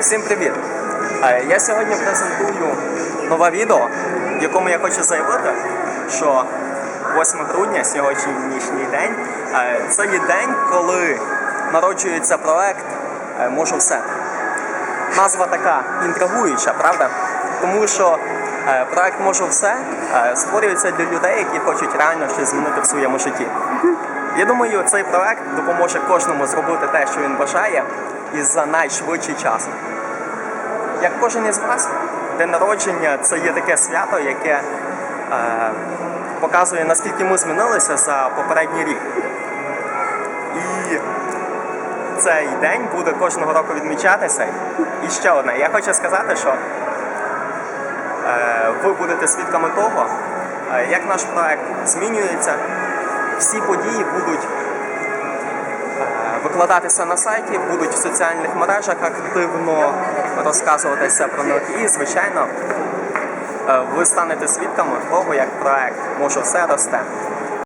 Всім привіт! Е, Я сьогодні презентую нове відео, в якому я хочу заявити, що 8 грудня, сьогоднішній день, е, це є день, коли народжується проект е, Можу все. Назва така інтригуюча, правда? Тому що проект Можу все створюється для людей, які хочуть реально щось змінити в своєму житті. Я думаю, цей проект допоможе кожному зробити те, що він бажає, і за найшвидший час. Як кожен із вас, день народження це є таке свято, яке е, показує, наскільки ми змінилися за попередній рік. І цей день буде кожного року відмічатися. І ще одне, я хочу сказати, що е, ви будете свідками того, е, як наш проект змінюється. Всі події будуть е, викладатися на сайті, будуть в соціальних мережах активно розказуватися про них. І, звичайно, е, ви станете свідками того, як проект може все росте.